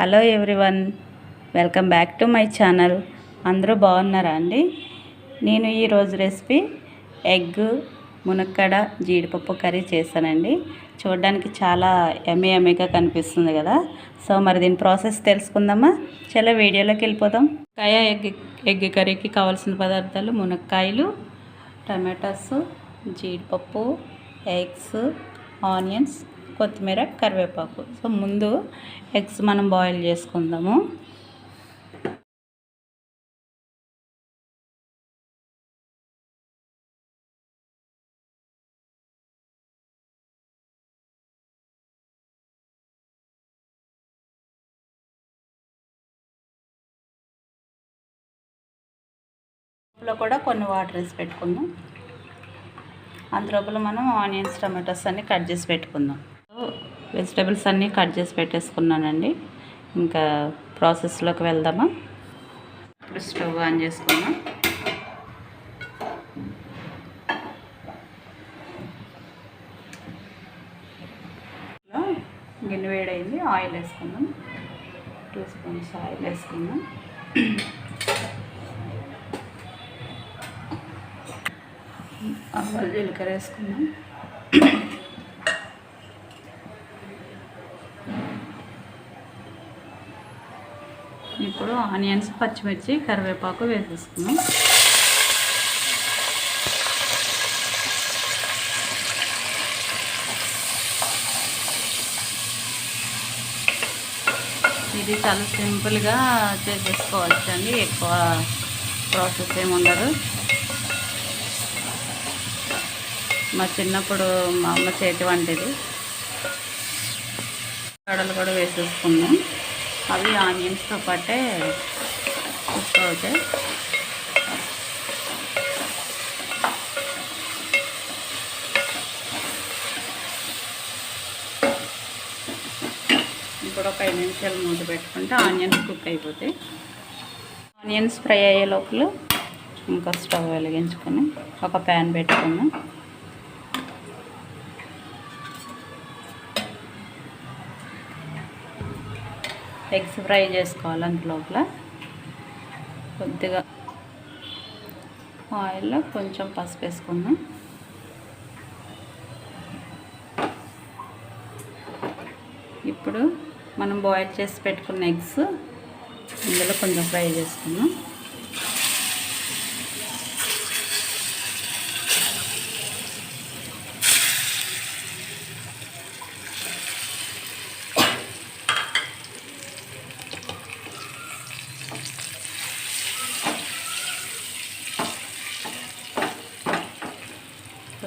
Hello everyone welcome back to my channel. అందరూ బాగున్నారా అండి? నేను ఈరోజు రెసిపీ ఎగ్ మునక్కడ జీడిపప్పు కర్రీ చేశానండి. చూడడానికి చాలా ఎమ్మె ఎమ్మెగా కనిపిస్తుంది కదా. సో మరి దీని ప్రాసెస్ తెలుసుకుందామా? చాలా వీడియోలోకి వెళ్ళిపోదాం. కాయ ఎగ్ ఎగ్ కర్రీకి కావాల్సిన పదార్థాలు మునక్కాయలు టమాటాస్ జీడిపప్పు ఎగ్స్ ఆనియన్స్ కొత్తిమీర కరివేపాకు. సో ముందు ఎగ్స్ మనం బాయిల్ చేసుకుందాము. లో కూడా కొన్ని వాటర్ వేసి పెట్టుకుందాం. అందులోపల మనం ఆనియన్స్ టమాటోస్ అన్నీ కట్ చేసి పెట్టుకుందాం. వెజిటేబుల్స్ అన్నీ కట్ చేసి పెట్టేసుకున్నానండి. ఇంకా ప్రాసెస్లోకి వెళ్దామా? ఇప్పుడు స్టవ్ ఆన్ చేసుకున్నాం గిన్నె వేడైంది. ఆయిల్ వేసుకుందాం. టూ స్పూన్స్ ఆయిల్ వేసుకుందాం. ఆవాలు జీలకర్ర వేసుకుందాం. ఇప్పుడు ఆనియన్స్ పచ్చిమిర్చి కరివేపాకు వేసేసుకున్నాం ఇది చాలా సింపుల్గా చేసేసుకోవచ్చు అండి ఎక్కువ ప్రాసెస్ ఏమి ఉండదు. మా చిన్నప్పుడు మా అమ్మ చేతి వంటిది. కడలు కూడా వేసేసుకున్నాం అవి ఆనియన్స్తో పాటే కుక్ అవుతాయి ఇప్పుడు ఒక ఐదు నిమిషాలు మూత పెట్టుకుంటే ఆనియన్స్ కుక్ అయిపోతాయి. ఆనియన్స్ ఫ్రై అయ్యే లోపల ఇంకా స్టవ్ వెలిగించుకొని ఒక ప్యాన్ పెట్టుకున్నాం. ఎగ్స్ ఫ్రై చేసుకోవాలి అంత లోపల. కొద్దిగా ఆయిల్లో కొంచెం పసుపు వేసుకున్నాం ఇప్పుడు మనం బాయిల్ చేసి పెట్టుకున్న ఎగ్స్ ఇందులో కొంచెం ఫ్రై చేసుకున్నాం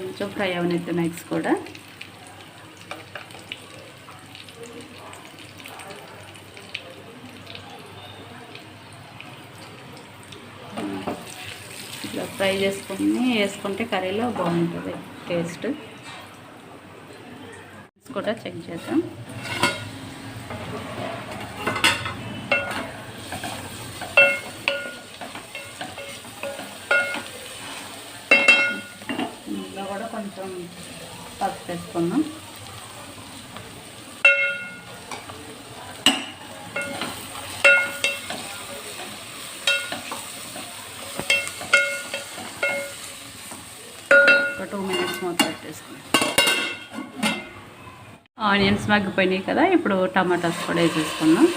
కొంచెం ఫ్రై అవనైతే ఎగ్స్ కూడా. ఇట్లా ఫ్రై చేసుకుని వేసుకుంటే కర్రీలో బాగుంటుంది టేస్ట్. కూడా చెక్ చేద్దాం ఇందులో కూడా కొంచెం పసుపు వేసుకున్నాం ఒక టూ మినిట్స్ మొత్తం పెట్టేసుకున్నాం ఆనియన్స్ మగ్గిపోయినాయి కదా ఇప్పుడు టమాటాస్ కూడా వేసేసుకున్నాం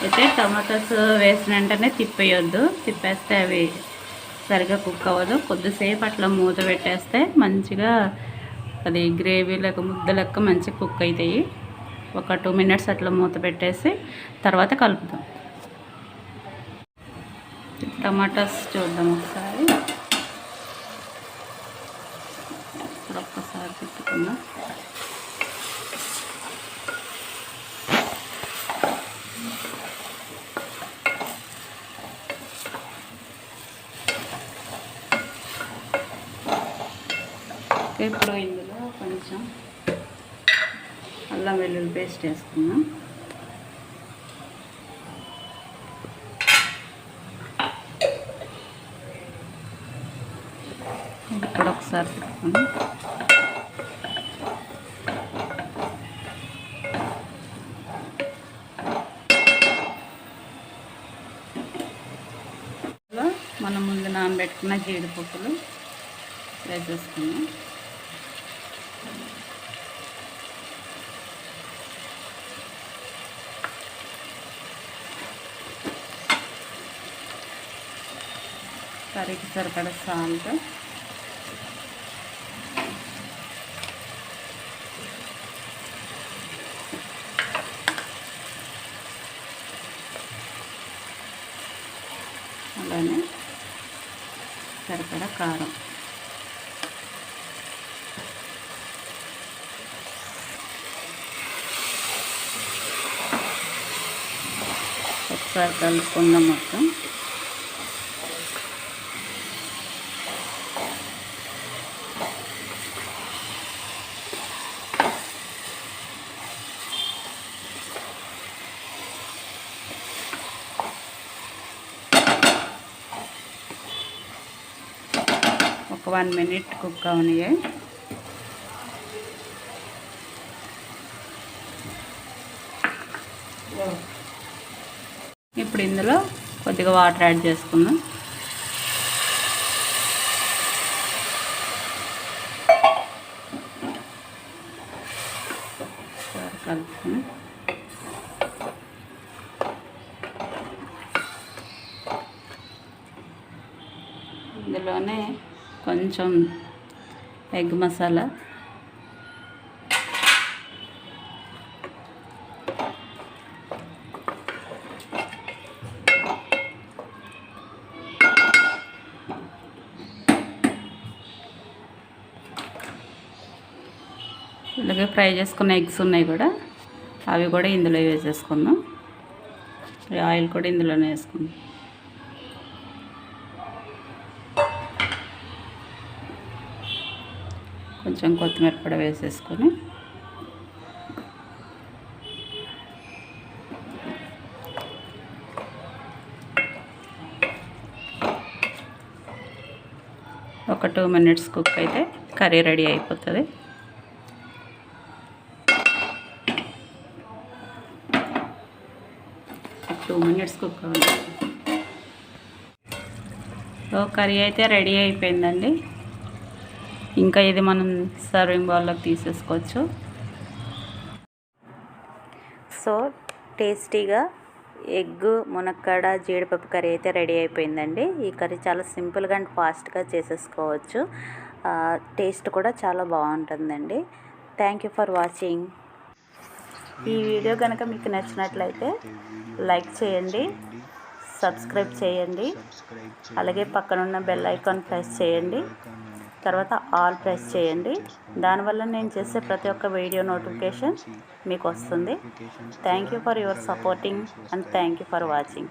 అయితే టమాటాస్ వేసిన వెంటనే తిప్పేయొద్దు తిప్పేస్తే అవి సరిగా కుక్ అవ్వదు. కొద్దిసేపు అట్లా మూత పెట్టేస్తే మంచిగా అది గ్రేవీ లెక్క ముద్ద లెక్క మంచిగా కుక్ అవుతాయి ఒక టూ మినిట్స్ అట్లా మూత పెట్టేసి తర్వాత కలుపుదాం. టమాటాస్ చూద్దాం ఒకసారి. ఇప్పుడు ఒక్కసారి తిప్పుకుందాం. ఇప్పుడు ఇందులో కొంచెం అల్లం వెల్లుల్లి పేస్ట్ వేసుకున్నాం ఇప్పుడు ఒకసారి తిప్పుకుని మనం ముందు నానబెట్టుకున్న జీడిపప్పులు వేసేసుకున్నాం కర్రీకి సరిపడ సాల్ట్ అలానే సరిపడ కారం ఒకసారి కలుపుకుందాం మొత్తం ఒక వన్ మినిట్ కుక్ అవనియే. ఇప్పుడు ఇందులో కొద్దిగా వాటర్ యాడ్ చేసుకుందాం. ఒకసారి ఇందులోనే కొంచెం ఎగ్ మసాలా. ఇలాగే ఫ్రై చేసుకున్న ఎగ్స్ ఉన్నాయి కూడా. అవి కూడా ఇందులో వేసేసుకుందాం. ఆయిల్ కూడా ఇందులోనే వేసుకుందాం. కొంచెం కొత్తిమీర కూడా వేసేసుకొని ఒక టూ మినిట్స్ కుక్ అయితే కర్రీ రెడీ అయిపోతుంది. టూ మినిట్స్ కుక్ అవ్వాలి కర్రీ అయితే రెడీ అయిపోయిందండి. ఇంకా ఇది మనం సర్వింగ్ బౌల్లోకి తీసేసుకోవచ్చు. సో టేస్టీగా ఎగ్ మునక్కాడ జీడిపప్పు కర్రీ అయితే రెడీ అయిపోయిందండి. ఈ కర్రీ చాలా సింపుల్గా అండ్ ఫాస్ట్గా చేసేసుకోవచ్చు. టేస్ట్ కూడా చాలా బాగుంటుందండి. థ్యాంక్ యూ ఫర్ వాచింగ్ ఈ వీడియో కనుక మీకు నచ్చినట్లయితే లైక్ చేయండి సబ్స్క్రైబ్ చేయండి అలాగే పక్కనున్న బెల్ ఐకాన్ ప్రెస్ చేయండి. తర్వాత ఆల్ ప్రెస్ చేయండి. దానివల్ల నేను చేసే ప్రతి ఒక్క వీడియో నోటిఫికేషన్ మీకు వస్తుంది. Thank you for your supporting and thank you for watching